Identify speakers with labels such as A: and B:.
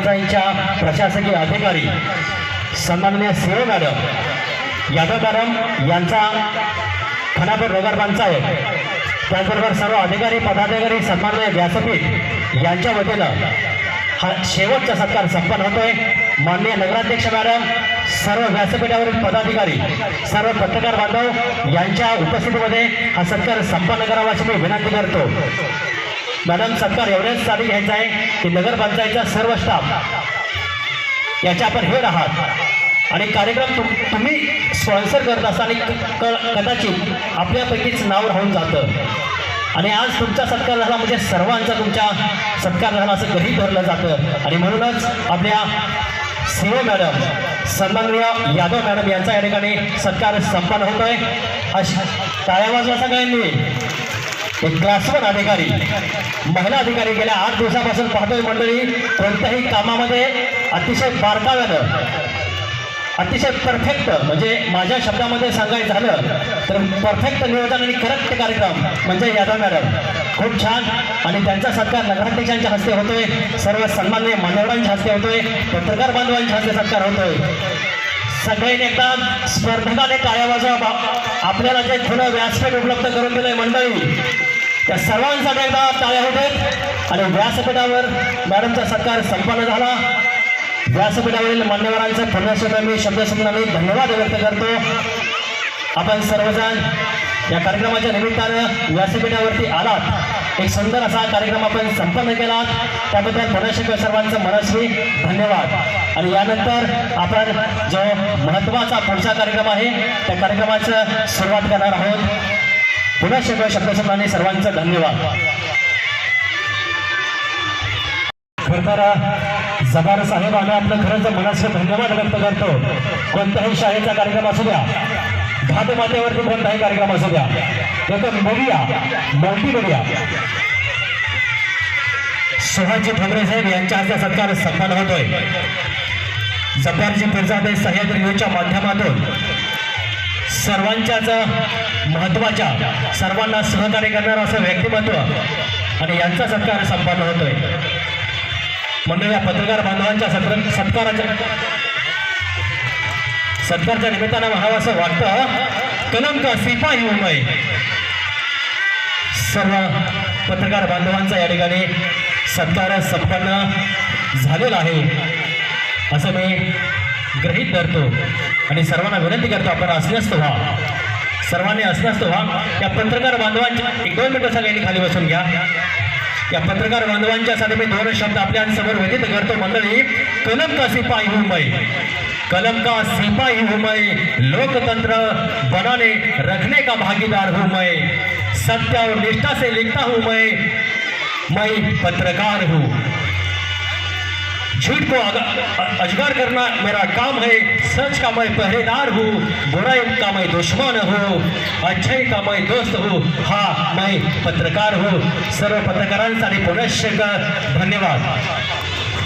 A: नगरपंचायतच्या प्रशासकीय अधिकारी सन्माननीय सिंह मॅडम यादव मॅडम यांचा खनापूर नगरपंचायत त्याचबरोबर सर्व अधिकारी पदाधिकारी सन्माननीय व्यासपीठ यांच्या वतीनं हा शेवटचा सत्कार संपन्न होतोय. माननीय नगराध्यक्ष मॅडम सर्व व्यासपीठावरील पदाधिकारी सर्व पत्रकार बांधव यांच्या उपस्थितीमध्ये हा सत्कार संपन्न करावा अशी मी विनंती करतो. मॅडम सरकार एवढ्याच एवढ्याचसाठी घ्यायचं आहे की नगरपंचायतचा सर्व स्टाफ याच्या आपण हेड आहात आणि कार्यक्रम तुम तुम्ही स्पॉन्सर करत असा आणि क- कदाचित आपल्यापैकीच नाव राहून जातं. आणि आज तुमचा सत्कार झाला म्हणजे सर्वांचा तुमचा सत्कार झाला असं गृहीत धरलं जातं. आणि म्हणूनच आपल्या सीओ मॅडम सन्माननीय यादव मॅडम यांचा या ठिकाणी सत्कार संपन्न होतोय. अश टाळ्या वाजवा सगळ्यांनी. एक क्लास वन अधिकारी. महिला अधिकारी गेल्या आठ दिवसापासून पाहतोय मंडळी कोणत्याही कामामध्ये अतिशय बारकाव्यानं अतिशय परफेक्ट म्हणजे माझ्या शब्दामध्ये सांगायचं झालं तर परफेक्ट नियोजन आणि करेक्ट कार्यक्रम म्हणजे यादव मॅडम. खूप छान. आणि त्यांचा सत्कार नगराध्यक्षांच्या हस्ते होतोय. सर्व सन्मान्य मान्यवरांच्या हस्ते होतोय. पत्रकार बांधवांच्या हस्ते सत्कार होतोय. सगळ्यांनी एकदा स्पर्धकाने काळ्या वाजवा. आपल्याला जे खुलं व्यासपीठ उपलब्ध करून दिलंय मंडळी त्या सर्वांसाठी एकदा टाळ्या होत आणि व्यासपीठावर मॅडमचा सत्कार संपन्न झाला. व्यासपीठावरील मान्यवरांचं पुन्हा मी शब्दसंधाने धन्यवाद व्यक्त करतो. आपण सर्वजण या कार्यक्रमाच्या निमित्तानं व्यासपीठावरती आलात. एक सुंदर असा कार्यक्रम आपण संपन्न केला त्याबद्दल पुन्हा सर्वांचं मनस्वी धन्यवाद. आणि यानंतर आपण जो महत्त्वाचा पुढचा कार्यक्रम आहे त्या कार्यक्रमाचं सुरुवात करणार आहोत. पुन्हा शिकवा शब्दसंधाने. सर्वांचा धन्यवाद. खरं जबार साहेब आम्ही आपलं खरंच मनाचं धन्यवाद व्यक्त करतो. कोणत्याही शाळेचा कार्यक्रम असू द्या भातमातेवरती कोणताही कार्यक्रम असू द्या एक बघूया मल्टी बघूया सुहाजी ठोंबरे साहेब यांच्या हस्ते सत्कार सन्मान होतोय. जब्बारजी पिरजादे सह्याद्री न्यूजच्या माध्यमातून सर्वांच्याच महत्त्वाच्या सर्वांना सहकार्य करणारं असं व्यक्तिमत्व आणि यांचा सत्कार संपन्न होतोय. मंडळी या पत्रकार बांधवांच्या सत्र सत्काराच्या सत्कारच्या निमित्तानं म्हणावं असं वाटतं कलंक सिपाही मुंबई सर्व पत्रकार बांधवांचा या ठिकाणी सत्कार संपन्न झालेला आहे. असं मी ग्रहित धरतो. आणि सर्वांना विनंती करतो आपण असण्यास्त व्हा. सर्वांनी असण्यास्त व्हा. या पत्रकार बांधवांच्या एक दोन मिनिटं सगळ्यांनी खाली बसून घ्या. या पत्रकार बांधवांच्यासाठी मी दोन शब्द आपल्यासमोर व्यतीत करतो. मंडळी कलम का सिपाही मुंबई कलम का सिपाही हूं मैं? लोकतंत्र बनाने रखने का भागीदार हूं मैं? सत्य और निष्ठा से लिखता हूं मैं? मैं पत्रकार हूं। झूठ को अजगर करना मेरा काम है। सच का मैं पहरेदार हूँ बुराई का मैं दुश्मन हूँ अच्छाई का मैं दोस्त हूँ। हाँ मैं पत्रकार हूँ। सर्व पत्रकारांसाठी पुनश्च धन्यवाद।